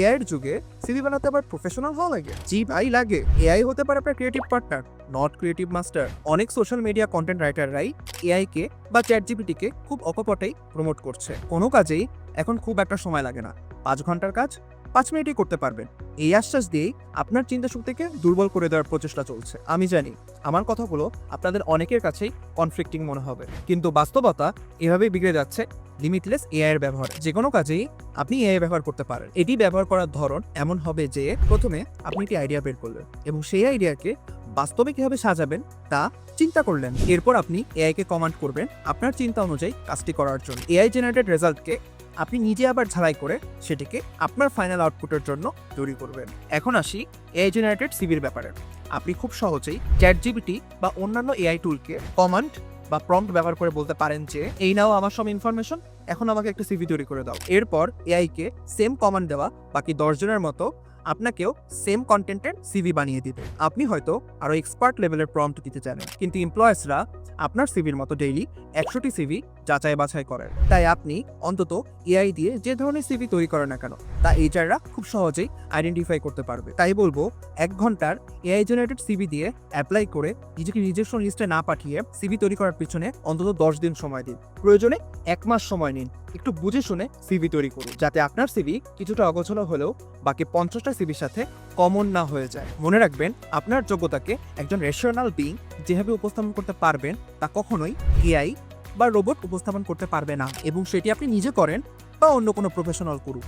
AI এর যুগে CV বানাতে আবার প্রফেশনাল হওয়া লাগে? জি ভাই, লাগে। এআই হতে পারে আপনার creative partner not creative master অনেক সোশ্যাল মিডিয়া কন্টেন্ট রাইটাররাই এআই কে বা চ্যাট জিপিটিকে খুব অকপটেই প্রমোট করছে। কোনো কাজেই এখন খুব একটা সময় লাগে না। পাঁচ ঘণ্টার কাজ, পাঁচ মিনিটেই করতে পারবেন। এই আশ্বাস দিয়েই আপনার চিন্তা শক্তিকে দুর্বল করে দেওয়ার প্রচেষ্টা চলছে। আমি জানি, আমার কথাগুলো আপনাদের অনেকের কাছেই কনফ্লিক্টিং মনে হবে। কিন্তু বাস্তবতা এভাবেই বিগড়ে যাচ্ছে লিমিটলেস এআই এর ব্যবহার। যে কোনো কাজেই আপনি এআই ব্যবহার করতে পারেন। এটি ব্যবহার করার ধরন এমন হবে যে, প্রথমে আপনি একটি আইডিয়া বের করলেন এবং সেই আইডিয়াকে বাস্তবে কীভাবে সাজাবেন তা চিন্তা করলেন। এরপর আপনি এআই কে কমান্ড করবেন আপনার চিন্তা অনুযায়ী কাজটি করার জন্য। এআই জেনারেটেড রেজাল্টকে আপনি নিজে আবার ঝালাই করে সেটিকে আপনার ফাইনাল আউটপুটের জন্য তৈরি করবেন। এখন আসি এআই জেনারেটেড সিভির ব্যাপারে। আপনি খুব সহজেই চ্যাট জিবিটি বা অন্যান্য এআই টুলকে কমান্ড বা প্রম্পট ব্যবহার করে বলতে পারেন যে, এই নাও আমার সব ইনফরমেশন এখন আমাকে একটা সিভি তৈরি করে দাও। এরপর এআইকে সেম কমান্ড দেওয়া বাকি দশজনের মতো আপনাকেও সেম কন্টেন্টের সিভি বানিয়ে দিবে। আপনি হয়তো আরও এক্সপার্ট লেভেলের প্রম্পট দিতে জানেন, কিন্তু এমপ্লয়ার্সরা আপনার সিভির মতো ডেইলি একশোটি সিভি যাচাই বাছাই করেন। তাই আপনি অন্তত এআই দিয়ে যে ধরনের সিভি তৈরি করেন না কেন, তা এইচআররা খুব সহজেই আইডেন্টিফাই করতে পারবে। তাই বলব, এক ঘণ্টার এআই জেনারেটেড সিভি দিয়ে অ্যাপ্লাই করে নিজেকে রিজেকশন লিস্টে না পাঠিয়ে সিভি তৈরি করার পিছনে অন্তত দশ দিন সময় দিন। প্রয়োজনে এক মাস সময় নিন। একটু বুঝে শুনে সিভি তৈরি করুন, যাতে আপনার সিভি কিছুটা অগোছলো হলেও বাকি পঞ্চাশটা সিভির সাথে কমন না হয়ে যায়। মনে রাখবেন, আপনার যোগ্যতাকে একজন রেশনাল বিং যেভাবে উপস্থাপন করতে পারবেন, তা কখনোই এআই বা রোবট উপস্থাপন করতে পারবে না, এবং সেটি আপনি নিজে করেন বা অন্য কোনো প্রফেশনাল করুন।